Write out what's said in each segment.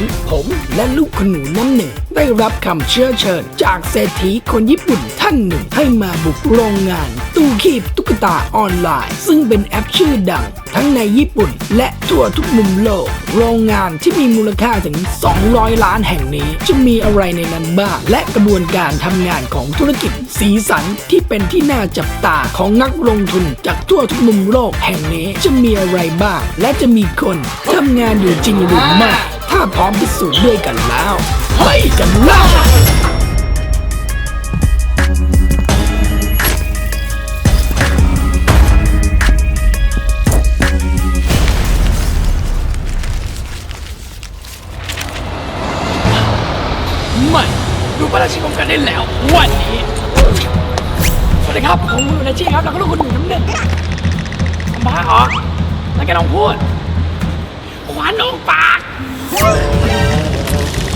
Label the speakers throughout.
Speaker 1: นี้ ผมและลูกขนูน้ำหนึ่ง ได้รับคำเชื้อเชิญ จากเศรษฐีคนญี่ปุ่นท่านหนึ่งให้มาบุกโรงงาน ตู้คีบตุ๊กตาออนไลน์ ซึ่งเป็นแอปชื่อดัง ทั้งในญี่ปุ่น และทั่วทุกมุมโลก โรงงานที่มีมูลค่าถึง 200 ล้านแห่งนี้ จะมีอะไรในนั้นบ้าง และกระบวนการทำงานของธุรกิจสีสันที่เป็นที่น่าจับตาของนักลงทุนจากทั่วทุกมุมโลกแห่งนี้จะมีอะไรบ้าง และจะมีคนทำงานอยู่จริงหรือไม่ถ้าพร้อมพิสูจน์ด้วยกันแล้วไปกันเลย ดูพระราชินีกันได้แล้ว วันนี้สวัสดีครับผมมืออาชีพครับแล้วก็ลูกคุณหนูน้ำหนึ่งผมบ้าเหรอแล้วแกลองพูดขวานลงปาก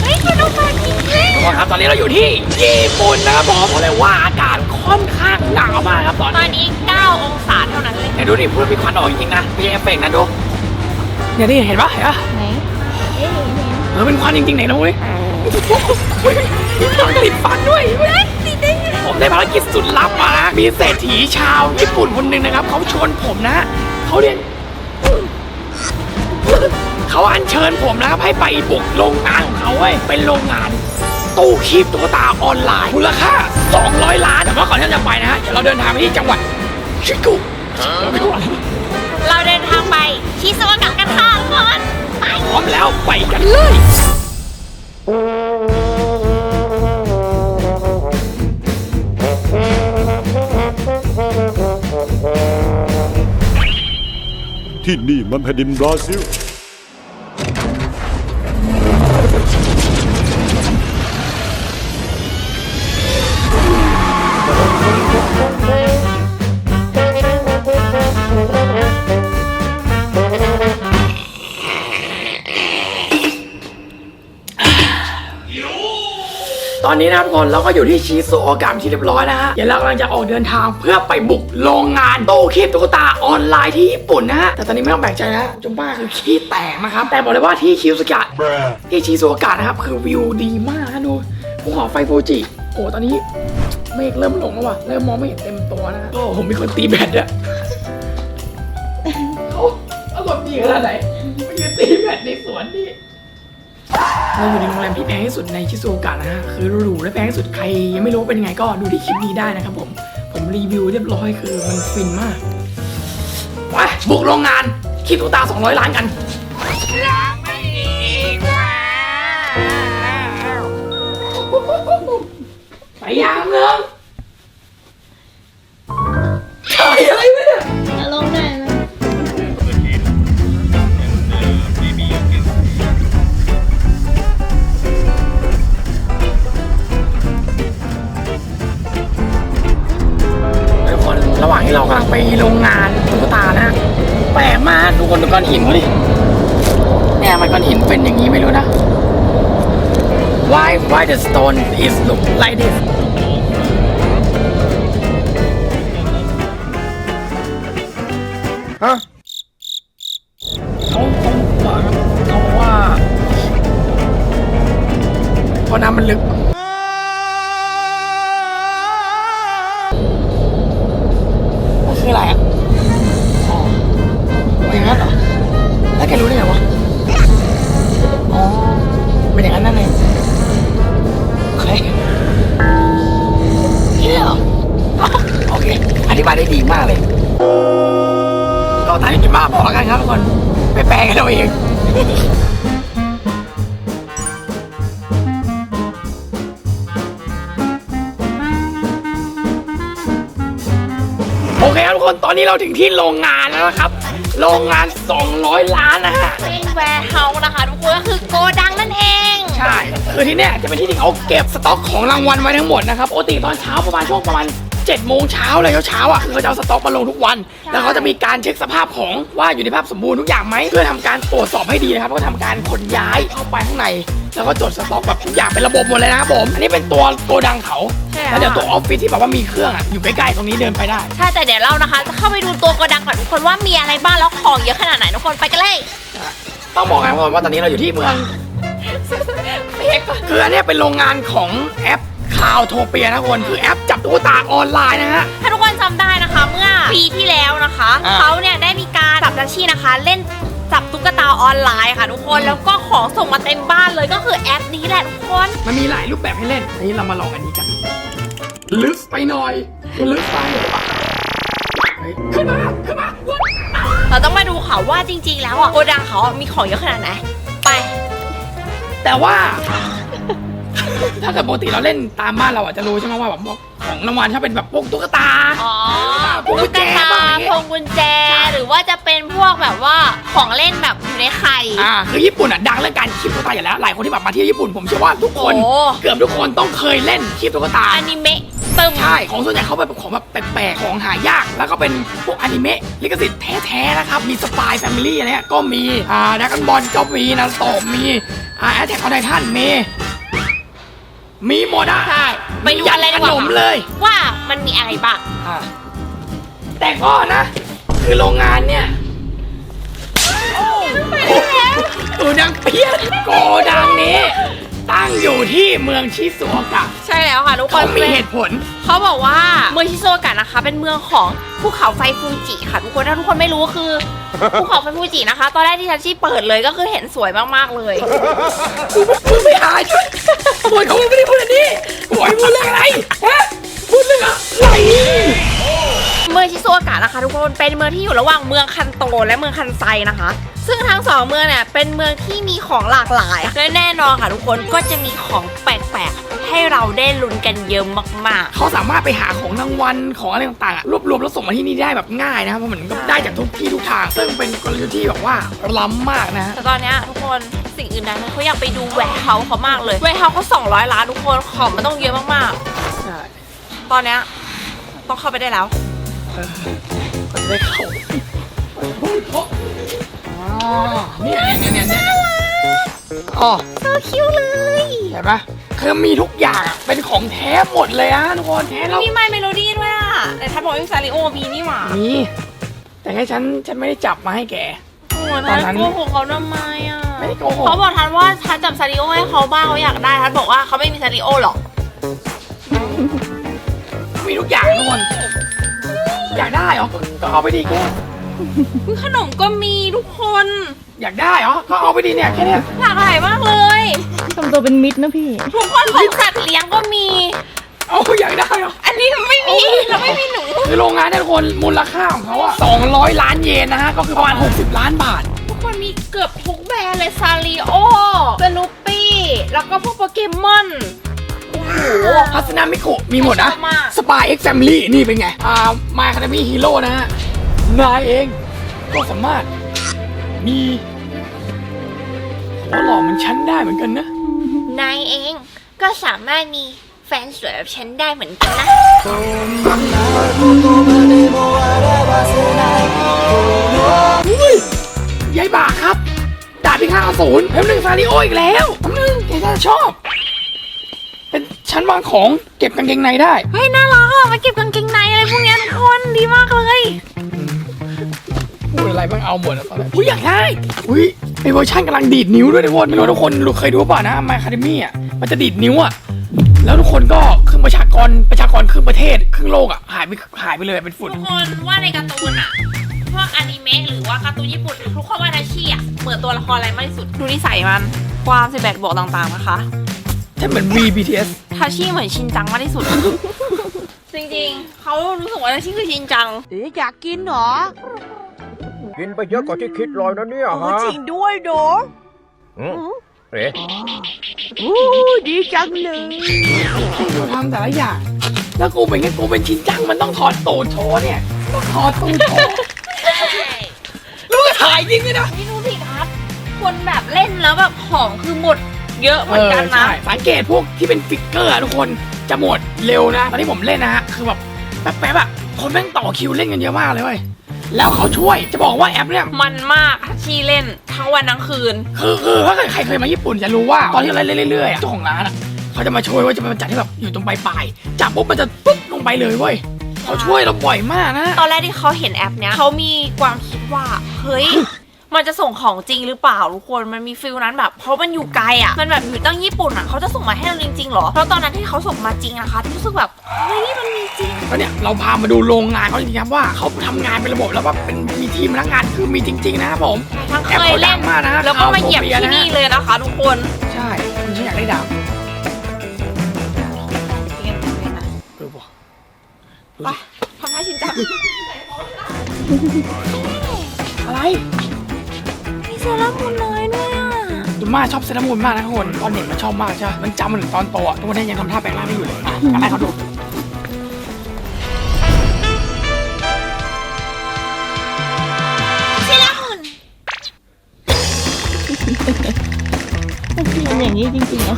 Speaker 2: เฮ้ยคุณต้องมาจริง
Speaker 1: ทุกคนครับตอนนี้เราอยู่ที่ญี่ปุ่นนะครับผมบอกเลยว่าอากาศค่อนข้างหนาวมากครับตอน
Speaker 2: ตอน
Speaker 1: นี้
Speaker 2: นี้ 9 องศาเท่านั้นเลย
Speaker 1: เนี่ยดูดิพูดมีควันออกจริงๆนะไม่ใช่เอฟเฟกต์นะดูเนี่ยนี่เห็นปะเห็นปะ
Speaker 2: ไหนเอ๊ะ
Speaker 1: เออเป็นควันจริงๆไหนนะเว้ยมี ทางติดฟันด้วย
Speaker 2: ติดได้ไง
Speaker 1: ผมได้ภารกิจสุดลับมานะมีเศรษฐีชาวญี่ปุ่นคนหนึ่งนะครับ เขาชวนผมนะ เขาเรียนเขาอัญเชิญผมนะครับให้ไปบุกโรงงานของเขาเว้ยเป็นโรงงานตู้คีบตุ๊กตาออนไลน์มูลค่า 200 ล้าน แต่ว่าก่อนที่เราจะไปนะฮะเดี๋ยวเราเดินทางไปที่จังหวัดชิกุเราไม่ไหว
Speaker 2: เราเดินทางไปชิซาวากะกันค่ะทุกคนไป
Speaker 1: พร้อมแล้วไปกันเลย
Speaker 3: ที่นี่มันแผ่นดินบราซิล
Speaker 1: ตอนนี้นะครับทุกคนเราก็อยู่ที่ชิซูโอกามที่เรียบร้อยนะฮะเดี๋ยวเรากำลังจะออกเดินทางเพื่อไปบุกโรงงานโตคีบตุ๊กตา ออนไลน์ที่ญี่ปุ่นนะฮะแต่ตอนนี้ไม่ต้องแปลกใจนะจุมบ้าคือขี้แตกนะครับแต่บอกเลยว่าที่คิวสกะที่ชิซูโอกะนะครับคือวิวดีมากนะดูภูเขาไฟฟูจิโอ้ตอนนี้เมฆเริ่มลงแล้วว่ะเริ่มมองไม่เห็นเต็มตัวนะโอ้ผมมีคนตีแบดอะเขาอารมณ์ดีขนาดไหนมายืนตีแบดในสวนนี่เราอยู่ในโรงแรมที่แพงที่สุดในชิซูโอกะนะฮะคือหรูและแพงที่สุดใครยังไม่รู้ว่าเป็นยังไงก็ดูที่คลิปนี้ได้นะครับผมผมรีวิวเรียบร้อยคือมันฟินมาก ไปบุกโรงงานคิดตัวตา 200 ล้านกันไปยามเมืองถ่ายอะไรวะเนี่ย
Speaker 2: จะลงได้ไหม
Speaker 1: ทุกคนระหว่างที่เรากำลังไปโรงงาน ทุกคนดูก้อนหินดิเนี่ยมันก้อนหินเป็นอย่างนี้ไม่รู้นะ Why why the stone is look like this
Speaker 3: ฮะ
Speaker 1: เราถ่ายจุดมาพอแล้วกันครับทุกคนไปแปลกันเอาเองโอเคครับทุกคนตอนนี้เราถึงที่โรงงานแล้วนะครับ โรงงาน 200 ล้านนะฮะ
Speaker 2: เป็นแวร์เฮาส์นะคะ ทุกคนก็คือโกดังนั่นเอง
Speaker 1: ใช่คือที่เนี่ยจะเป็นที่ที่เขาเก็บสต็อกของรางวัลไว้ทั้งหมดนะครับปกติตอนเช้าประมาณช่วงประมาณ 7โมงเช้าเลยเช้าๆอะคือเขาจะเอาสต็อกมาลงทุกวัน แล้วเขาจะมีการเช็คสภาพของว่าอยู่ในภาพสมบูรณ์ทุกอย่างไหมเพื่อทำการตรวจสอบให้ดีนะครับแล้วก็ทำการขนย้ายเข้าไปข้างใน แล้วก็จดสต็อกแบบทุกอย่างเป็นระบบหมดเลยนะครับผมอันนี้เป็นตัวโกดังเขา
Speaker 2: ใช่
Speaker 1: แล้วเดี๋ยวตัวออฟฟิศที่แบบว่ามีเครื่องอะอยู่ใกล้ๆตรงนี้เดินไปได้
Speaker 2: ใช่แต่เดี๋ยวเรานะคะจะเข้าไปดูตัวโกดังก่อนทุกคนว่ามีอะไรบ้างแล้วของเยอะขนาดไหนทุกคนไปกันเลย
Speaker 1: ต้องบอกกันก่อนว่าตอนนี้เราอยู่ที่เมืองเอ็กซ์คืออันเนี้ยเป็นโรงงานของแอป คาวโทเปียนะทุกคนคือแอปจับตุ๊กตาออนไลน์นะฮะ
Speaker 2: ถ้าทุกคนจำได้นะคะ เมื่อปีที่แล้วนะคะ
Speaker 1: อ่า
Speaker 2: เขาเนี่ยได้มีการจับดัชชี่นะคะ เล่นจับตุ๊กตาออนไลน์ค่ะทุกคนแล้วก็ของส่งมาเต็มบ้านเลยก็คือแอปนี้แหละทุกคน
Speaker 1: มันมีหลายรูปแบบให้เล่น อันนี้เรามาลองอันนี้กัน ลึกไปหน่อยลึกไปเฮ้ยขึ้นมาขึ้นมา
Speaker 2: เราต้องมาดูค่ะว่าจริง ๆ แล้วอะโกดังเขาอะมีของเยอะขนาดไหนไป
Speaker 1: แต่ว่า ถ้าเกิดปกติเราเล่นตามบ้านเราอาจจะรู้ใช่ไหมว่าแบบพวกของรางวัลถ้าเป็นแบบพวกตุ๊กตา
Speaker 2: อ๋อ
Speaker 1: พวงกุ
Speaker 2: ตุ๊
Speaker 1: ญ
Speaker 2: ก
Speaker 1: แจ
Speaker 2: ตา
Speaker 1: บ้างอย่างเงี้ย
Speaker 2: พวงกุญแจ หรือว่าจะเป็นพวกแบบว่าของเล่นแบบอยู่ในไข่
Speaker 1: อ่าคือญี่ปุ่นอะดังเรื่องการคีบตุ๊กตาอยู่แล้วหลายคนที่แบบมาเที่ยวญี่ปุ่นผมเชื่อว่าทุกคน
Speaker 2: โอ้
Speaker 1: เกือบทุกคนต้องเคยเล่นคีบตุ๊กตา
Speaker 2: อนิเมะตึม
Speaker 1: ใช่ ของส่วนใหญ่เขาแบบของแบบแปลกๆ ของหายาก แล้วก็เป็นพวกอนิเมะลิขสิทธิ์แท้ๆ นะครับ มีสปายแฟมิลี่อะไรเงี้ยก็มี อ่าดักกันบอลก็มีนาโตะมี อ่าแอตแทกออนไททันมี มีหมดอะ
Speaker 2: ใช่ ไปดูกันเลยดีก
Speaker 1: ข
Speaker 2: ว่าน
Speaker 1: มเลย
Speaker 2: ว่ามันมีอะไรบ้าง
Speaker 1: อ่าแต่ก็นะ คือโรงงานเนี่ยโกดังเพี้ยนโกดังนี้ ตั้งอยู่ที่เมืองชิซุโอกะ
Speaker 2: ใช่แล้วค่ะทุกค
Speaker 1: เขา
Speaker 2: น
Speaker 1: มีเหตุผล
Speaker 2: เขาบอกว่าเมืองชิโซกะนะคะ เป็นเมืองของภูเขาไฟฟูจิค่ะทุกคนถ้าทุกคนไม่รู้คือ ภูเขาไฟฟูจินะคะ ตอนแรกที่ทัชชี่เปิดเลยก็คือเห็นสวยมากๆเลย
Speaker 1: มึงไปหาช่วยขโมยเขาไม่ได้พูดอันนี้โอยพูดเรื่องอะไรฮะพูดเรื่องอะไร
Speaker 2: เมืองชิโซกะนะคะ ทุกคนเป็นเมืองที่อยู่ระหว่างเมืองคันโตและเมืองคันไซนะคะ ซึ่งทั้งสองเมืองเนี่ยเป็นเมืองที่มีของหลากหลายและแน่นอนค่ะทุกคนก็จะมีของแปลกๆ ให้เราได้ลุ้นกันเยอะมาก
Speaker 1: เขาสามารถไปหาของรางวัลของอะไรต่างๆอะรวบรวมแล้วส่งมาที่นี่ได้แบบง่ายนะครับเพราะมันก็ได้จากทุกที่ทุกทาง ซึ่งเป็นกลยุทธ์ที่แบบว่าล้ำมากนะ
Speaker 2: ๆ
Speaker 1: ฮะ
Speaker 2: แต่ตอนเนี้ยทุกคนสิ่งอื่นใดเขาอยากไปดูแวร์เฮาส์เขามากเลยแวร์เฮาส์เขา200 ล้านทุกคนของมันต้องเยอะมาก
Speaker 1: ใช่
Speaker 2: ๆ ตอนเนี้ยต้องเข้าไปได้แล้ว
Speaker 1: ก็จะได้เข้าพูด เพราะอ๋อเนี่ยเนี่ยเนี่ยเนี่ยอ๋อ
Speaker 2: โซคิวเลย
Speaker 1: เห็นปะคือมีทุกอย่างอะเป็นของแท้หมดเลยอะทุกคนแท้แล้ว
Speaker 2: มีไมเมโลดี้ด้วยอะแต่ถ้าบอกว่าซาริโอมีนี่หว่า
Speaker 1: มีแต่แค่ฉันฉันไม่ได้จับมาให้แก
Speaker 2: โอ้โห
Speaker 1: ตอนนั้
Speaker 2: ทั
Speaker 1: น
Speaker 2: นโกหกเขาทำไมอะ
Speaker 1: ไม่ได้โกหก
Speaker 2: เขาบอกทันว่าทันจับซาริโอให้เขาบ้างเขาอยากได้ทันบอกว่าเขาไม่มีซาริโอหรอก
Speaker 1: มีทุกอย่างทุกคนอยากได้เหรอก็เอาไปดีแก
Speaker 2: ขนมก็มีทุกคน
Speaker 1: อยากได้เหรอก็เอาไปดีเนี่ยแค่เนี้ย
Speaker 2: หลากหลายมากเลย
Speaker 4: ทำตัวเป็นมิตรนะพี่
Speaker 2: ทุกคนของสัตว์เลี้ยงก็มี
Speaker 1: เอาอยากได้เหรอ
Speaker 2: อันนี้ไม่มีเราไม่มีหนู
Speaker 1: คือโรงงานเนี่ยทุกคนมูลค่าของเขาอะ200 ล้านเยนนะฮะก็คือประมาณ60 ล้านบาท
Speaker 2: ทุกคนมีเกือบทุกแบรนด์เลยซาริโอสนุปปี้แล้วก็พวกโปเกมอนโอ้โห
Speaker 1: พัสนามิโกะมีหมดนะ
Speaker 2: ชอบมาก
Speaker 1: สปายเอ็กซ์แฟมิลี่นี่เป็นไง อ่ามาคาเดมี่ฮีโร่นะฮะ นายเองก็สามารถมีหัวหล่อเหมันฉันได้เหมือนกันนะ
Speaker 2: นายเองก็สามารถมีแฟนสวยแบบฉันได้เหมือนกันนะ
Speaker 1: อุ้ยยายบาครับ ดาบพิฆาตอสูรเพิ่มหนึ่งซาริโออีกแล้วแป๊บนึงแกน่าจะชอบ เป็นชั้นวางของเก็บกางเกงในได้
Speaker 2: เฮ้ยน่ารักอะมาเก็บกางเกงในอะไรพวกเนี้ยทุกคนดีมากเลย
Speaker 1: พูดอะไรบ้างเอาหมดอะตอนนี้อุ้ยอยากได้อุ้ยไอเวอร์ชันกำลังดีดนิ้วด้วยทุกคนไม่รู้ทุกคนรู้เคยดูเปล่านะมาคาเดมี่อะมันจะดีดนิ้วอะแล้วทุกคนก็ครึ่งประชากรประชากรครึ่งประเทศครึ่งโลกอะหายไปหายไปเลยเป็นฝุ่น
Speaker 2: ทุกคนว่าในการ์ตูนอะพวกอนิเมะหรือว่าการ์ตูนญี่ปุ่นทุกคนว่าทัชชี่อะเหมือนตัวละครอะไรมากที่สุดดูนิสัยมันความสิบแปดบวกต่างๆนะคะ
Speaker 1: ใช่เหมือน V BTS
Speaker 2: ทัชชี่เหมือนชินจังมากที่สุด จริงๆเขารู้สึกว่าทัชชี่คือชินจัง
Speaker 4: อยากกินเหรอ
Speaker 5: กินไปเยอะกว่าที่คิดเลยนะเนี่ยฮะ
Speaker 4: จริงด้วยโด
Speaker 5: อืมเอ๊ะ
Speaker 4: อู้ดีจังเลย
Speaker 1: ให้กูทำแต่ละอย่างแล้วกูเป็นไงกูเป็นชินจังมันต้องถอดตูดโชว์เนี่ยต้องถอดตูดโชว์แล้วก็ถ่ายจริงด้วยนะ
Speaker 2: นี่ดูสิครับคนแบบเล่นแล้วแบบของคือหมดเยอะเหมือนกันนะ
Speaker 1: ใช่สังเกตพวกที่เป็นฟิกเกอร์อะทุกคนจะหมดเร็วนะ ตอนที่ผมเล่นนะฮะคือแบบแป๊บๆอะคนแม่งต่อคิวเล่นกันเยอะมากเลยเว้ย แล้วเขาช่วยจะบอกว่าแอปเนี่ย
Speaker 2: มันมากทัชชี่เล่นทั้งวันทั้งคืน
Speaker 1: คือคือถ้าเกิดใครเคยมาญี่ปุ่นจะรู้ว่าตอนที่เราเล่นเรื่อยๆอะเจ้าของร้านอะเขาจะมาช่วยว่าจะมาจัดที่แบบอยู่ตรงปลายๆจับปุ๊บมันจะปุ๊บลงไปเลยเว้ยเขาช่วยเราบ่อยมากนะ
Speaker 2: ตอนแรกที่เขาเห็นแอปเนี้ยเขามีความคิดว่า เฮ้ย มันจะส่งของจริงหรือเปล่าทุกคนมันมีฟิลนั้นแบบเพราะมันอยู่ไกลอะมันแบบอยู่ตั้งญี่ปุ่นอะเขาจะส่งมาให้เราจริงๆเหรอเพราะตอนนั้นที่เขาส่งมาจริงนะคะรู้สึกแบบเฮ้ยมันมีจริง
Speaker 1: ก็เนี่ยเราพามาดูโรงงานเขาจริงๆครับว่าเขาทำงานเป็นระบบแล้วว่าเป็นมีทีมพนักงานคือมีจริง ๆ นะครับผม
Speaker 2: ทั้ง
Speaker 1: แอป
Speaker 2: เคย
Speaker 1: เขาดั
Speaker 2: เล่
Speaker 1: ง
Speaker 2: น
Speaker 1: มากนะ
Speaker 2: แล้วก็มาเหยียบ
Speaker 1: ข่าวโซฟี
Speaker 2: ที่
Speaker 1: นะ
Speaker 2: นี่เลยนะคะทุกคน
Speaker 1: ใช่คุณฉันอยากได้ดาว
Speaker 2: เรียนเป็นอะ
Speaker 1: เออบอกดู
Speaker 2: ไป
Speaker 1: สิ
Speaker 2: ทำท่าชินจัง
Speaker 1: อะไร
Speaker 2: มีเซรั่มมูลน้อยด้วยอะ
Speaker 1: ดูมาชอบเซรามูนมากนะทุกคนตอนเด็กมันชอบมากใช่ไหมมันจำมันถึงตอนโตอะทุกวันนี้ยังทำท่าแปลงร่างได้อยู่เลยอะอะไรเขาดู
Speaker 2: เซรั่มมูล
Speaker 4: มันอย่างนี้จริงๆเหรอ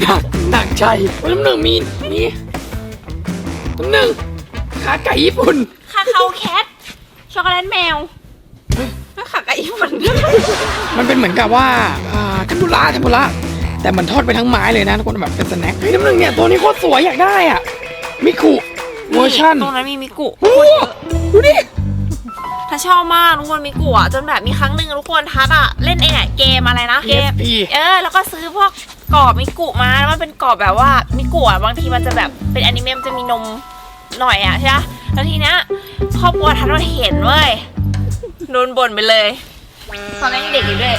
Speaker 1: หนักหนักใจวันน้ำหนึ่งมีมีน้ำหนึ่งขาไก่ญี่ปุ่น
Speaker 2: คาคาโอแคทช็อกโกแลตแมวก็ ขาไก่ญี่ปุ่น
Speaker 1: มันเป็นเหมือนกับว่าอ่าเทมปุระเทมปุระแต่มันทอดไปทั้งไม้เลยนะทุกคนแบบเป็นสแน็คเฮ้ยน้ำหนึ่งเนี่ยตัวนี้โคตรสวยอยากได้อะมิคุเวอร์ชัน
Speaker 2: ตรงนั้นมีมิกุ
Speaker 1: โอ้โหดูดิ
Speaker 2: ถ้าชอบมากทุกคนมิกุอะจนแบบมีครั้งหนึ่งทุกคนทัดอะเล่นไอ้เนี่ยเกมอะไรนะเกม
Speaker 1: PSP
Speaker 2: เออแล้วก็ซื้อพวกกรอบมิกุมาแล้วมันเป็นกรอบแบบว่ามิกุอะบางทีมันจะแบบเป็นอนิเมะมันจะมีนมหน่อยอะใช่ปะแล้วทีเนี้ยครอบครัวทัดมาเห็นเว้ย โดนบ่นไปเลย ตอนนั้นยังเด็กอยู่ด้วย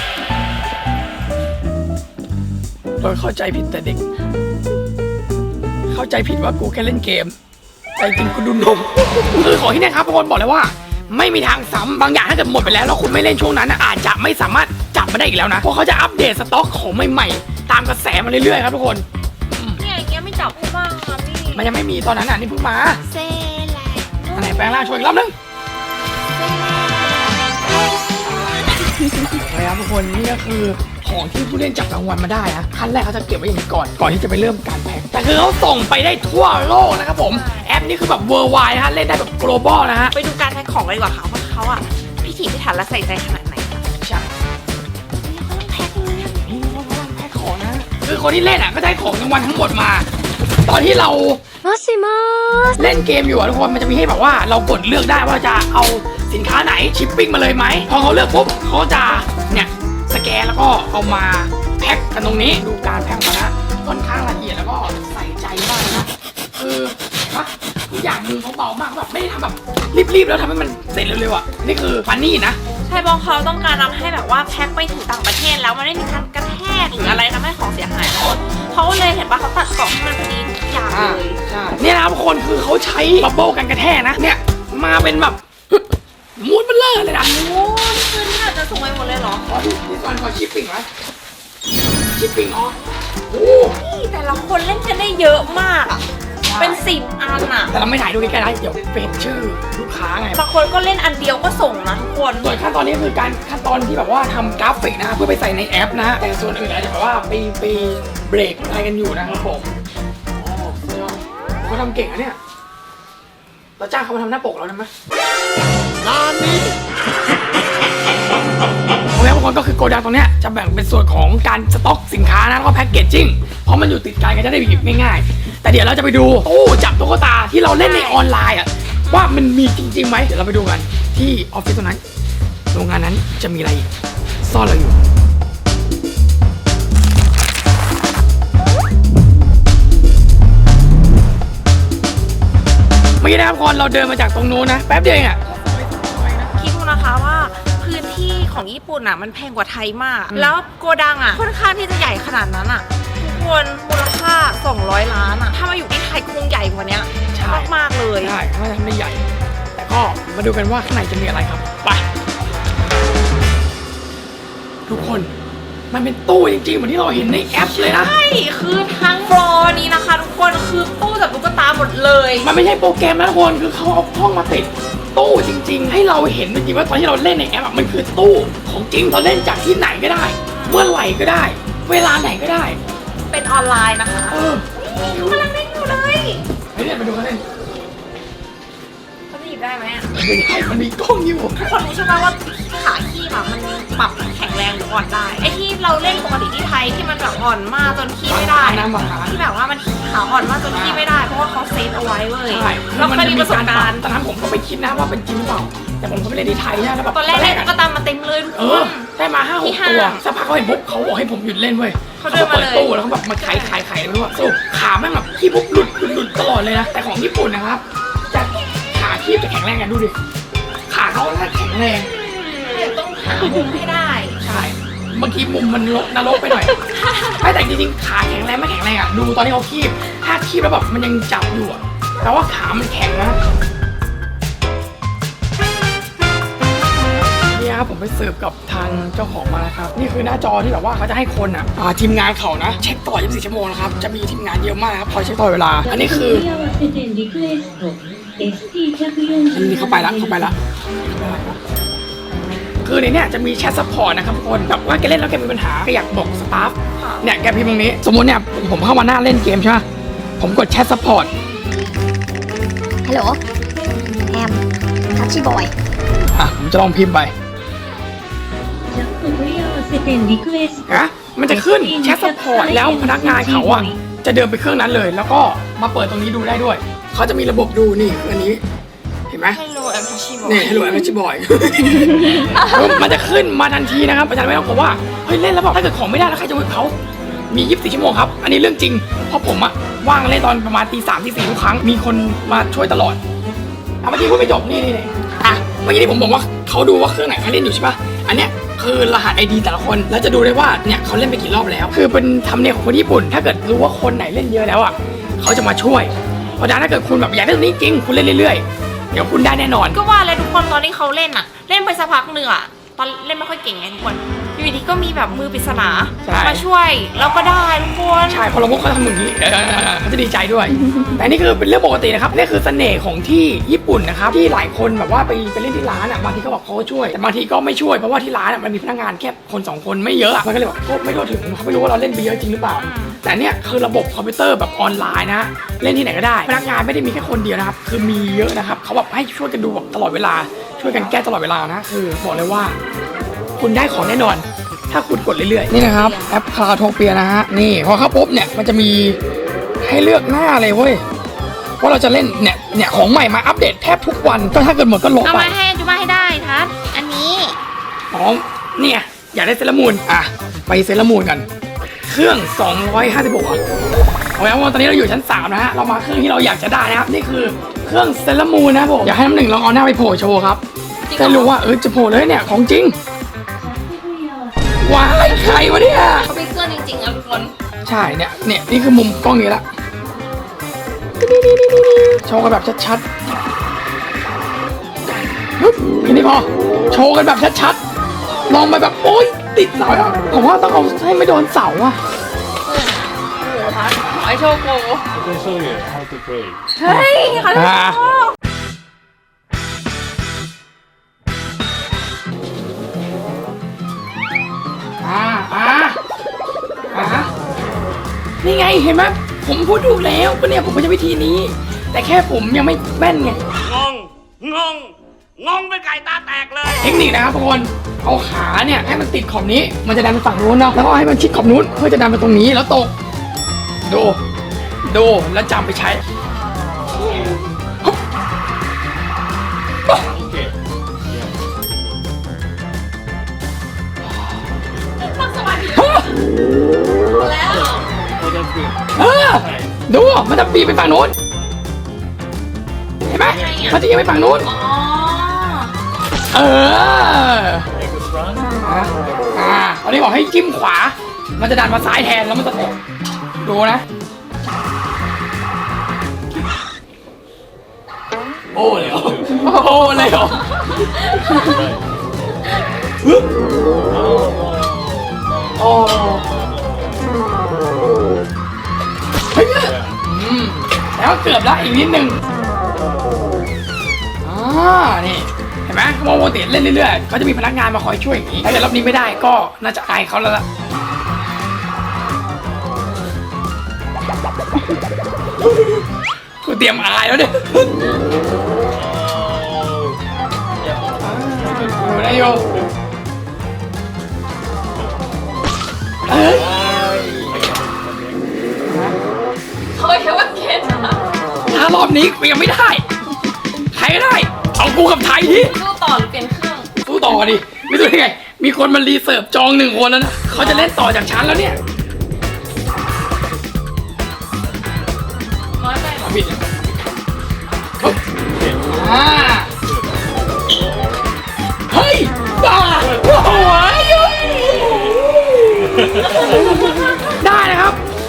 Speaker 1: โดยเข้าใจผิดแต่เด็ก เข้าใจผิดว่ากูแค่เล่นเกม แต่จริงกูดูนมคือของที่เนี่ยครับทุกคนบอกเลยว่า ไม่มีทางซ้ำบางอย่างถ้าเกิดหมดไปแล้วแล้วคุณไม่เล่นช่วงนั้นน่ะอาจจะไม่สามารถจับมาได้อีกแล้วนะ เพราะเขาจะอัปเดตสต็อกของใหม่ๆ ตามกระแสมาเรื่อยๆครับทุกคน
Speaker 2: เนี่ยอย่างเงี้ยไม่จับผู้บ้างอะพี่
Speaker 1: มันยังไม่มีตอนนั้นอะนี่เพิ่งมา
Speaker 2: เซแล
Speaker 1: อันไหนแปลงร่างช่วยอีกรอบนึง นะครับทุกคนนี่ก็คือของที่ผู้เล่นจับรางวัลมาได้นะขั้นแรกเขาจะเก็บไว้อย่างนี้ก่อนก่อนที่จะไปเริ่มการแพ็คแต่คือเขาส่งไปได้ทั่วโลกนะครับผมแอปนี้คือแบบเวอร์ไวนะฮะเล่นได้แบบ global นะฮะ
Speaker 2: ไปดูการแพ็คของกันดีกว่าค่ะว่าเขาอะพิถีพิถันและใส่ใจขนาดไหนค่ะ
Speaker 1: ใช่
Speaker 2: นี่เขาต้องแพ็คเลย
Speaker 1: นี่เขากำลังแพ็คของนะคือคนที่เล่นอะก็ได้ของรางวัลทั้งหมดมา ตอนที่เรา
Speaker 2: มาสิมา
Speaker 1: เล่นเกมอยู่อะทุกคนมันจะมีให้แบบว่าเรากดเลือกได้ว่าจะเอา สินค้าไหนชิปปิ้งมาเลยไหมพอเขาเลือกปุ๊บเขาจะเนี่ยสแกนแล้วก็เอามาแพ็คกันตรงนี้ดูการแพ็คมานะค่อนข้างละเอียดแล้วก็ใส่ใจมากนะคือฮะทุกอย่างมือเขาเบามากแบบไม่ได้ทำแบบรีบๆแล้วทำให้มันเสร็จเร็วๆอะนี่คือฟันนี่นะ
Speaker 2: ใช่บองเขาต้องการทำให้แบบว่าแพ็คไปถึงต่างประเทศแล้วมันไม่มีการกระแทกหรืออะไรทำให้ของเสียหายหมดเขาเลยเห็นปะเขาตัดกล่องให้มันพอดีทุกอย่างเลย
Speaker 1: ใช่เนี่ยนะครับทุกคนคือเขาใช้บับเบิ้ลกันกระแทกนะเนี่ยมาเป็นแบบ มูดเบลเลอร์เลยนะ
Speaker 2: โอ้นี่คือที่เราจะส่งไปหมดเลยเหรอ
Speaker 1: ขอดูนี่ก่อนขอชิปปิ้งไหมชิปปิ้งอ๋อโอ้
Speaker 2: นี่แต่ละคนเล่นกันได้เยอะมากอะเป็นสิบอันอะ
Speaker 1: แต่เราไม่ถ่ายดูใกล้ๆนะเดี๋ยวเป็นชื่อลูกค้าไง
Speaker 2: บางคนก็เล่นอันเดียวก็ส่งนะทุกคน
Speaker 1: ส่วนขั้นตอนนี้คือการขั้นตอนที่แบบว่าทำกราฟิกนะเพื่อไปใส่ในแอปนะแต่ส่วนอื่นอาจจะแบบว่าไปไปเบรกอะไรกันอยู่นะครับผมอ๋อสุดยอดเขาทำเก่งอะเนี่ย เราจ้างเขามาทำหน้าปกเราได้ไหมงานนี้โอเคทุกคนก็คือโกดังตรงเนี้ยจะแบ่งเป็นส่วนของการสต็อกสินค้านะแล้วก็แพ็กเกจจิ้งเพราะมันอยู่ติดกันก็จะได้หยิบง่ายๆ แต่เดี๋ยวเราจะไปดูตู้จับตุ๊กตาที่เราเล่นในออนไลน์อะว่ามันมีจริงๆไหมเดี๋ยวเราไปดูกันที่ออฟฟิศตรงนั้น โรงงานนั้นจะมีอะไรซ่อนเราอยู่ มื่อกี้นะครับคนเราเดินมาจากตรงนู้นนะแป๊บเดียวเองอะ
Speaker 2: คิดดูนะคะว่าพื้นที่ของญี่ปุ่นอะมันแพงกว่าไทยมากแล้วโกดังอะค่อนข้างที่จะใหญ่ขนาดนั้นอะทุกคนมูลค่า 200 ล้านอะถ้ามาอยู่ที่ไทยคงใหญ่กว่าเนี้ย
Speaker 1: ใช่
Speaker 2: มากๆเลย
Speaker 1: ใช่ถ้าทำได้ใหญ่ แต่ก็มาดูกันว่าข้างในจะมีอะไรครับ ไป ทุกคนมันเป็นตู้จริงๆเหมือนที่เราเห็นในแอปเลยนะ
Speaker 2: ใช่คือทั้งฟลอร์นี้นะคะ ทุกคนคือตู้จับตุ๊กตา หมดเลย
Speaker 1: มันไม่ใช่โปรแกรมนะทุกคนคือเขาเอากล้องมาติดตู้จริง ๆ ให้เราเห็นจริงๆว่าตอนที่เราเล่นในแอปอะมันคือตู้ของจริงเราเล่นจากที่ไหนก็ได้ เมื่อไหร่ก็ได้ เวลาไหนก็ได้
Speaker 2: เป็นออนไลน์นะคะ
Speaker 1: เออ
Speaker 2: นี่เขากำลังเล่นอยู่เลย
Speaker 1: เฮ้ยเนี่ยมาดูกันเลย
Speaker 2: เขาจะหยิบได้ไหมอะ
Speaker 1: ไม่ได้มันมีกล้องอยู่
Speaker 2: ทุกคนรู้ใช่ไหมว่าขาขี้อะมันปรับแข็งแรงหรืออ่อนได้ ไอที่เราเล่นปกติที่ไทรที่มันแบบอ่อนมากจนขี้ไม่ได้
Speaker 1: น้ำบางครั้ง
Speaker 2: ที่แบบว่ามันขาอ่อนมากจนขี้ไม่ได้ เพราะว่าเขาเซฟเอาไว้เว้ย
Speaker 1: ใช่
Speaker 2: เราเคยมีประสบการณ์
Speaker 1: ตอนนั้นผมก็ไม่คิดนะว่าเป็นจริงหรือเปล่า แต่ผมก็ไปเล่นที่ไทยนะแล้วแบบ
Speaker 2: ตอนแรกเล่น
Speaker 1: อะ
Speaker 2: ก็ตามมาเต็มเลยทุก
Speaker 1: เอ
Speaker 2: ค
Speaker 1: อน ได้มาห้าห
Speaker 2: ที่
Speaker 1: ก
Speaker 2: ห้า
Speaker 1: ตัวสักพักเขาเห็นปุ๊บเขาบอกให้ผมหยุดเล่นเว้ย
Speaker 2: เขาเดินมาเลย
Speaker 1: ปิตู้แล้วเขาแบบมาไขไขไขไม่รู้ว่าสรุปขาแม่งแบบขี้ปุ๊บหลุดหลุดหลุดตลอดเลยนะแต่ของญี่ปุ่นนะครับ ที่จะแข็งแรงกันดูดิ ขาเขาน่าแข็งแรง
Speaker 2: ต้องหามุมให้ได้
Speaker 1: ใช่เมื่อกี้มุมมันลกนรกไปหน่อย ไม่แต่จริงๆขาแข็งแรงไม่แข็งแรงอะ ดูตอนที่เขาคีบ ถ้าคีบแล้วแบบมันยังจับอยู่อะแปลว่าขามันแข็งนะนี่ครับผมไปเสิร์ฟกับทางเจ้าของมาแล้วครับ นี่คือหน้าจอที่แบบว่าเขาจะให้คนอะทีมงานเขานะ เช็คต่อ 24 ชั่วโมงนะครับ จะมีทีมงานเยอะมากครับคอยเช็คต่อเวลา อันนี้คือ. มันมีเข้าไปละเข้าไปละคือในเนี้ยจะมีแชทซัพพอร์ตนะครับทุกคนแบบว่าแกเล่นแล้วแกมีปัญหาแกอยากบอกสตาฟเนี่ยแกพิมพ์ตรงนี้ สมมติเนี่ยผมเข้ามาหน้าเล่นเกมใช่ไหมผมกดแชทซัพพอร์ต
Speaker 6: ฮัลโหลแฮมทัชชี่บอย
Speaker 1: อะผมจะลองพิมพ์ไปฮะมันจะขึ้นแชทซัพพอร์ตแล้วพนักงานเขาอะจะเดินไปเครื่องนั้นเลย แล้วก็มาเปิดตรงนี้ดูได้ด้วย เขาจะมีระบบดูนี่คืออันนี้ เห็นไหม
Speaker 2: Hello I'm Tashi Boy
Speaker 1: นี่ให้รู้แอมชิบอย มันจะขึ้นมาทันทีนะครับอาจารย์ไม่ต้องกลัวว่าเฮ้ยเล่นแล้วแบบถ้าเกิดของไม่ได้แล้วใครจะไว้เขา มี 24 ชั่วโมงครับ อันนี้เรื่องจริง เพราะผมอะว่างเล่นตอนประมาณตีสามตีสี่ทุกครั้ง มีคนมาช่วยตลอดอะเมื่อกี้พูดไม่จบนี่นี่นี่อะ เมื่อกี้ที่ผมบอกว่าเขาดูว่าเครื่องไหนใครเล่นอยู่ใช่ปะอันเนี้ยคือรหัสไอดีแต่ละคน แล้วจะดูได้ว่าเนี่ยเขาเล่นไปกี่รอบแล้ว คือเป็นทำเนียมของคนญี่ปุ่น ถ้าเกิดรู้ว่าคนไหนเล่นเยอะแล้วอะเขาจะมาช่วย เพราะฉะนั้นถ้าเกิดคุณแบบอยากได้ตรงนี้จริงคุณเล่นเรื่อยๆ เดี๋ยวคุณได้แน่นอน
Speaker 2: ก็ว่าแล้วทุกคนตอนที่เขาเล่นอะเล่นไปสักพักหนึ่งอะตอนเล่นไม่ค่อยเก่งไงทุกคน อยู่ดีก็มีแบบมือปริศนา
Speaker 1: ใช่
Speaker 2: มาช่วยแล้วก็ได้ทุกคน
Speaker 1: ใช่พอเรามุกเขาทำอย่างนี้เออเขาจะดีใจด้วย แต่นี่คือเป็นเรื่องปกตินะครับนี่คือเสน่ห์ของที่ญี่ปุ่นนะครับที่หลายคนแบบว่าไปไปเล่นที่ร้านอะบางทีเขาบอกเขาช่วย แต่บางทีก็ไม่ช่วยเพราะว่าที่ร้านอะมันมีพนักงานแค่คนสองคนไม่เยอะอะมันก็เลยแบบก็ไม่ทั่วถึงเขาไม่รู้ว่าเราเล่นไปเยอะจริงหรือเปล่า แต่เนี่ยคือระบบคอมพิวเตอร์แบบออนไลน์นะเล่นที่ไหนก็ได้ พนักงานไม่ได้มีแค่คนเดียวนะครับคือมีเยอะนะครับเขาแบบให้ช่วยกันดูแบบตลอดเวลา ช่วยกันแก้ตลอดเวลานะคือบอกเลยว่า คุณได้ของแน่นอน ถ้าคุณกดเรื่อยๆ นี่นะครับ แอปคาโทเปียนะฮะ นี่ พอเข้าปุ๊บเนี่ย มันจะมีให้เลือกหน้าเลยเว้ยว่าเราจะเล่นเนี่ย เนี่ย ของใหม่มาอัปเดตแทบทุกวัน ก็ถ้าเกิดหมดก็ลบ
Speaker 2: เอา
Speaker 1: ไป
Speaker 2: มาให้จุมาให้ได้ทัศอันนี้
Speaker 1: อ๋อเนี่ย อยากได้เซรามูนอะ ไปเซรามูนกัน เครื่อง 256อะเอาไว้ว่าตอนนี้เราอยู่ชั้น 3 นะฮะ เรามาเครื่องที่เราอยากจะได้นะครับ นี่คือเครื่องเซรามูนนะครับผม อยากให้น้ำหนึ่งลองเอาหน้าไปโผล่โชว์ครับ
Speaker 2: จริงเหรอ
Speaker 1: จะรู้ว่าเออจะโผล่เลยเนี่ย ของจริง ว้ายใครวะเนี่ย
Speaker 2: เขาเป็นเครื่องจริงๆนะทุกคน
Speaker 1: ใช่เนี่ยเนี่ยนี่คือมุมกล้องนี้ละโชว์กันแบบชัดๆฮึบแค่นี้พอโชว์กันแบบชัดๆลองไปแบบโอ๊ยติดเสาอะผมว่าต้องเอาให้ไม่โดนเสาอะ
Speaker 2: ขอให้โชคโก
Speaker 3: I can show you how to play
Speaker 2: เฮ้ยเขาจะ
Speaker 1: อ่า
Speaker 2: โชค
Speaker 1: ไงเห็นไหมผมพูดถูกแล้วก็เนี่ยผมก็จะวิธีนี้ แต่แค่ผมยังไม่แม่นไง
Speaker 7: งง งง งงเป็นไก่ตาแตกเลย
Speaker 1: เทคนิคนะครับทุกคนเอาขาเนี่ยให้มันติดขอบนี้ มันจะดันไปฝั่งนู้นเนาะแล้วก็ให้มันชิดขอบนู้นเพื่อจะดันไปตรงนี้แล้วตกดูดูแล้วจำไปใช้
Speaker 3: Okay
Speaker 2: แล้ว
Speaker 3: so that's good
Speaker 1: เออดูมันจะปีนไปฝั่งนู้นเห็นไหมมันจะยิงไปฝั่งนู้น
Speaker 2: อ๋อ
Speaker 1: เออ
Speaker 3: make a front
Speaker 1: อะอ่าตอนนี้บอกให้จิ้มขวา มันจะดันมาซ้ายแทนแล้วมันจะตกดูนะโอ้เลยเหรอโอ้เลยเหรอ กือบแล้วอีกนิดนึงอ่านี่เห็นไหมโมโมเตลเล่นเรื่อยๆเขาจะมีพนักงานมาคอยช่วยอย่างนี้ถ้าเกิดรอบนี้ไม่ได้ก็น่าจะอายเขาแล้วล่ะกูเตรียมอายแล้วเนี่ยอยู่นะโยเฮ้ยเฮ้ย รอบนี้กูยังไม่ได้ ใครก็ได้ เอากูกับไทยดิ
Speaker 2: สู้ต่อหรือเปลี่ยนเครื่อง
Speaker 1: สู้ต่อดิ ไม่รู้ยังไง มีคนมารีเสิร์ฟจองหนึ่งคนแล้วนะ เขาจะเล่นต่อจากฉันแล้วเนี่ย
Speaker 2: น้อยไปเหรอ
Speaker 1: ผิดปึ๊บอ่า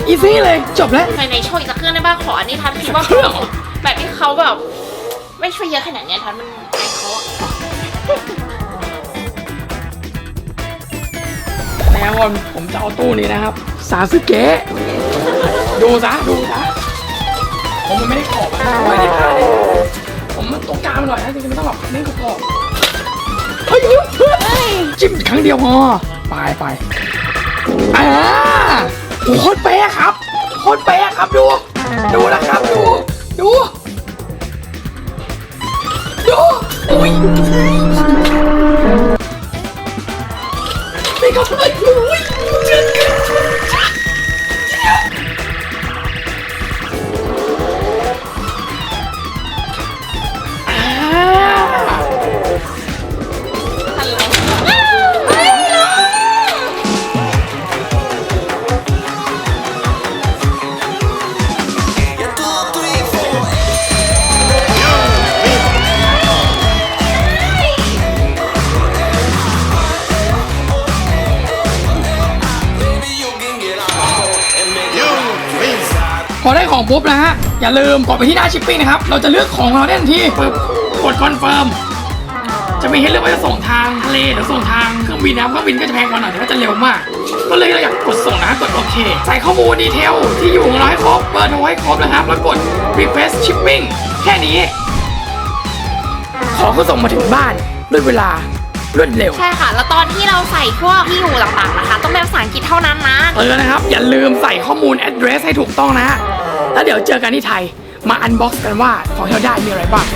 Speaker 1: อีซี่เลยจบแล้ว
Speaker 2: ในในโชว์อีกสักเครื่องได้บ้างขออันนี้ทันคิดว่า
Speaker 1: เครื่องเหรอ
Speaker 2: แบบที่เขาแบบ ไม่ช่วยเยอะขนาดเนี้ยทันมันไอเขาอะ
Speaker 1: แล้วผมผมจะเอาตู้นี้นะครับ สาสึเกะดูซะดูซะผมมันไม่ได้ขอบอะไม่ได้พลาดเลยผมมันตรงกลางมันหน่อยนะจริงๆมันต้องแบบเล่นขอบๆเฮ้ยเฮ้ยเฮ้ยจิ้มครั้งเดียวพอไปไปอ่า โคตรเป๊ะครับโคตรเป๊ะครับดู ดูนะครับดู ดู ดูอุ้ย อย่าลืมกดไปที่หน้าชิปปิ้งนะครับ เราจะเลือกของเราได้ทันทีปึ๊บกดคอนเฟิร์ม จะมีให้เลือกว่าจะส่งทางทะเลหรือส่งทางเครื่องบินนะครับเครื่องบินก็จะแพงกว่าหน่อยแต่ก็จะเร็วมาก ก็เลยเราอยากกดส่งนะกดโอเค ใส่ข้อมูลดีเทลที่อยู่ของเราให้ครบ เบอร์โทรให้ครบนะครับ แล้วกด request shipping แค่นี้ ของก็ส่งมาถึงบ้านด้วยเวลารวดเร็ว
Speaker 2: ใช่ค่ะ แล้วตอนที่เราใส่พวกที่อยู่ต่างๆนะคะ ต้องเป็นภาษาอังกฤษเท่านั้นนะ
Speaker 1: เออนะครับ อย่าลืมใส่ข้อมูล address ให้ถูกต้องนะฮะ แล้วเดี๋ยวเจอกันที่ไทยมาอันบ็อกซ์กันว่าของที่เราได้มีอะไรบ้าง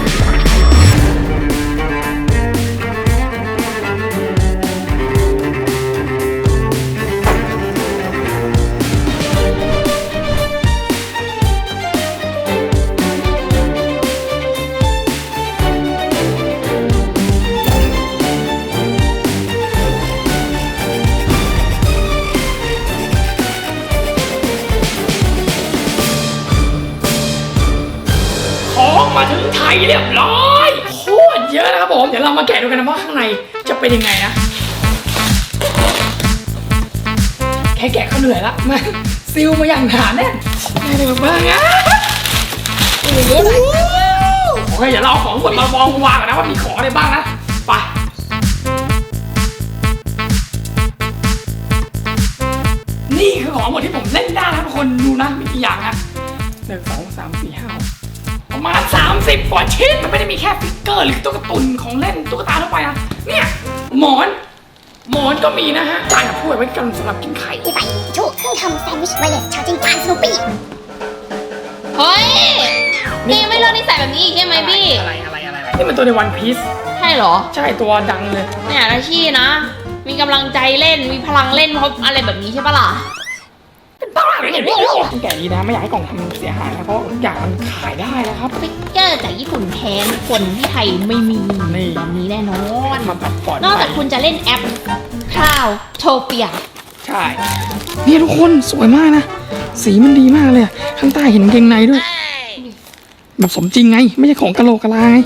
Speaker 1: มาถึงไทยเรียบร้อยโคตรเยอะนะครับผมเดี๋ยวเรามาแกะดูกันนะว่าข้างในจะเป็นยังไงนะแค่แกะก็เหนื่อยละมาซิลมาอย่างหนาแน่นได้เลยบ้างอะโอ้โหโอเคเดี๋ยวเราเอาของหมดมาวางวางกันนะว่ามีของอะไรบ้างนะไปนี่คือของหมดที่ผมเล่นได้นะทุกคนดูนะมีกี่อย่างนะหนึ่งสองสามสี่ห้าหก ประมาณ 30กว่าชิ้นมันไม่ได้มีแค่ฟิกเกอร์หรือตุ๊กตาตุนของเล่นตุ๊กตาทั่วไปนะเนี่ยหมอน หมอนก็มีนะฮะจานกับถ้วยไว้กันสำหรับกินไข่
Speaker 6: ที่ใส่โชว์เครื่องทำแซนด์วิชไวเลสชาร์จิงจานสโนปี้
Speaker 2: เฮ้ยพี่ไม่เลิกนิสัยแบบนี้อีกใช่ไหมพี่
Speaker 1: อะไรอะไรอะไรอะไรนี่มันตัวในวันพีซ
Speaker 2: ใช่เหรอ
Speaker 1: ใช่ตัวดังเลย
Speaker 2: เนี่ยนะชี่นะ มีกำลังใจเล่นมีพลังเล่นเพราะอะไรแบบนี้ใช่ปะล่ะ
Speaker 1: ต้องแกะดีนะไม่อยากให้กล่องทำเสียหายนะเพราะทุกอย่างมันขายได้นะครับ
Speaker 2: ฟิกเกอร์จากญี่ปุ่นแท้คนที่ไทยไม่มี
Speaker 1: นี่
Speaker 2: แบบนี้แน่นอน
Speaker 1: มาแบบปลอด
Speaker 2: นอก
Speaker 1: ภั
Speaker 2: จาก
Speaker 1: ย
Speaker 2: คุณจะเล่นแอปคลาวโทเปีย
Speaker 1: ใช่เนี่ยทุกคนสวยมากนะ สีมันดีมากเลยอะข้างใต้เห็นกางเกงในด้วย แบบสมจริงไง ไม่ใช่ของกะโหลกกะลาไง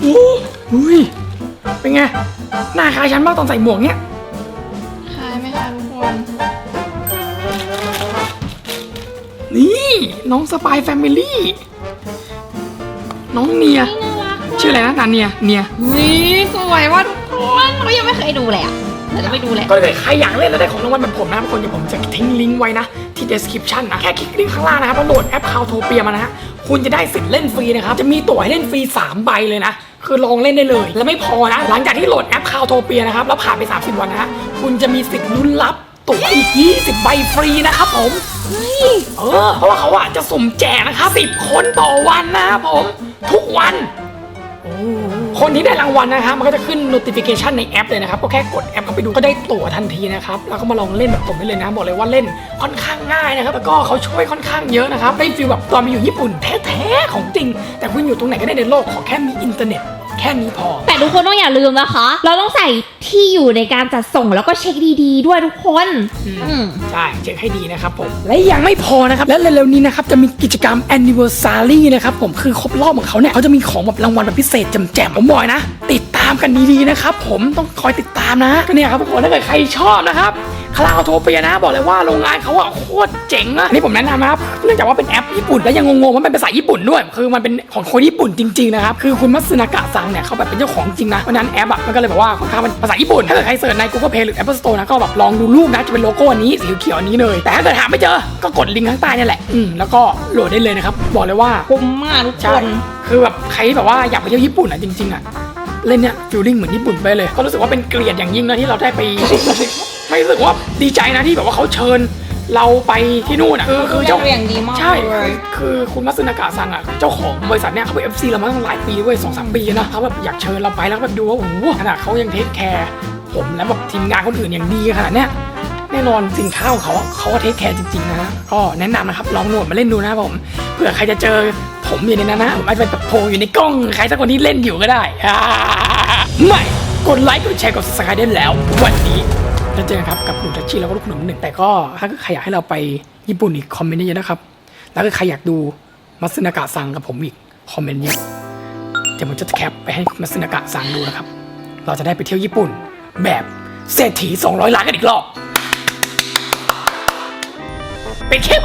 Speaker 1: โอ้โหยเป็นไง หน้าคล้ายฉันมากตอนใส่หมวกเนี้ย
Speaker 2: คล้าย ไหมคะทุกคน
Speaker 1: นี่น้องสปายแฟมิลี่ น้องเนีย ชื่ออะไรนะนาเนีย เนีย
Speaker 2: นี่สวยว่ะทุกคนเรายังไม่เคยดูเลยอะเดี๋ยวจะไปดูแหละ
Speaker 1: ก็เลยใครอยากเล่นแล้วได้ของรางวัลแบบผมนะทุกคนเดี๋ยวผมจะทิ้งลิงก์ไว้นะ ที่ description นะ แค่คลิกลิงก์ข้างล่างนะครับแล้วโหลดแอป c o u t o p i a มานะฮะคุณจะได้สิทธิ์เล่นฟรีนะครับ จะมีตั๋วให้เล่นฟรี 3 ใบเลยนะ คือลองเล่นได้เลย แล้วไม่พอนะ หลังจากที่โหลดแอป c o u t o p i a นะครับ แล้วผ่านไป 30 วันนะคุณจะมีสิทธิ์ลุ้นรับตั๋วอีก 20 ใบฟรีนะครับผมเออเพราะว่าเขาอะจะสุ่มแจกนะครับ10 คนต่อวันนะครับผม ทุกวัน คนที่ได้รางวัลนะครับมันก็จะขึ้น notification ในแอปเลยนะครับ ก็แค่กดแอปเข้าไปดูก็ได้ตั๋วทันทีนะครับ แล้วก็มาลองเล่นแบบผมได้เลยนะ บอกเลยว่าเล่นค่อนข้างง่ายนะครับ แล้วก็เขาช่วยค่อนข้างเยอะนะครับ ได้ฟีลแบบตอนไปอยู่ญี่ปุ่นแท้ๆของจริง แต่คุณอยู่ตรงไหนก็ได้ในโลกขอแค่มีอินเทอร์เน็ต แค่นี้พอ
Speaker 8: แต่ทุกคนต้องอย่าลืมนะคะ เราต้องใส่ที่อยู่ในการจัดส่งแล้วก็เช็คดีๆ ด้วยทุกคนอืม
Speaker 1: ใช่เช็คให้ดีนะครับผม และยังไม่พอนะครับ และเร็วๆนี้นะครับ จะมีกิจกรรม anniversary นะครับผมคือครบรอบของเขาเนี่ยเขาจะมีของแบบรางวัลแบบพิเศษแจ่มๆผมบอกเลยนะ ติดตามกันดีๆนะครับผมต้องคอยติดตามนะก็เนี่ยครับทุกคนถ้าเกิดใครชอบนะครับ คลาวโทเปียนะบอกเลยว่าโรงงานเขาอะโคตรเจ๋งอะอันนี่ผมแนะนำนะครับเนื่องจากว่าเป็นแอปญี่ปุ่นและยังงงๆว่ามันเป็นภาษาญี่ปุ่นด้วย คือมันเป็นของคนญี่ปุ่นจริงๆนะครับคือคุณมัตสึนากะซังเนี่ยเขาแบบเป็นเจ้าของจริงนะเพราะฉะนั้นแอปอะมันก็เลยแบบว่าค่อนข้างเป็นภาษาญี่ปุ่นถ้าเกิดใครเสิร์ชใน Google Play หรือ Apple Store นะก็แบบลองดูรูปนะจะเป็นโลโก้อันนี้สีเขียวๆอันนี้เลย แต่ถ้าเกิดหาไม่เจอก็กดลิงก์ข้างใต้นี่แหละอืมแล้วก็โหลดได้เลยนะครับบอกเลยว่า
Speaker 8: คุ้มมากทุกค
Speaker 1: ใช่
Speaker 8: น
Speaker 1: คือแบบใครที่แบบว่าอยากไปเที่ยวญี่ปุ่นอะจริงๆอะเล่นเนี่ยฟิลลิ่งเหมือนญี่ปุ่นไปเลย ก็รู้สึกว่าเป็นเกลียดอย่างยิ่งนะที่เราได้ไป ไม่รู้สึกว่าดีใจนะที่แบบว่าเขาเชิญเราไปที่นู่นอะคือคือเจ้า
Speaker 8: เรียงดีมาก
Speaker 1: ใช่
Speaker 8: เลย
Speaker 1: คือคุณมัตสึนากะซังอะเจ้าของบริษัทเนี่ยเขาเป็น FC เรามาตั้งหลายปีเว้ยสองสามปีนะเขาแบบอยากเชิญเราไปแล้วก็แบบดูว่าโอ้โหขนาดเขายังเทคแคร์ผมและแบบทีมงานคนอื่นอย่างดีขนาดเนี้ยแน่นอนสินค้าของเขาอะเขาก็เทคแคร์จริงๆนะฮะก็แนะนำนะครับลองโหลดมาเล่นดูนะครับผมเผื่อใครจะเจอผมอยู่ในนั้นนะผมอาจจะเป็นแบบโผล่อยู่ในกล้องใครสักคนที่เล่นอยู่ก็ได้อ่าไม่กดไลค์กดแชร์กด subscribe ได้แล้ว วันนี้ จะเจอกันครับกับหนุ่มทัชชี่แล้วก็ลูกหนุ่มหนึ่งแต่ก็ถ้าใครอยากให้เราไปญี่ปุ่นอีกคอมเมนต์เยอะนะครับ แล้วก็ใครอยากดูมัสึนากะซังกับผมอีกคอมเมนต์เยอะเดี๋ยวผมจะแคปไปให้มัสึนากะซังดูนะครับ เราจะได้ไปเที่ยวญี่ปุ่นแบบเศรษฐี 200 ล้านกันอีกรอบ เป็นคลิป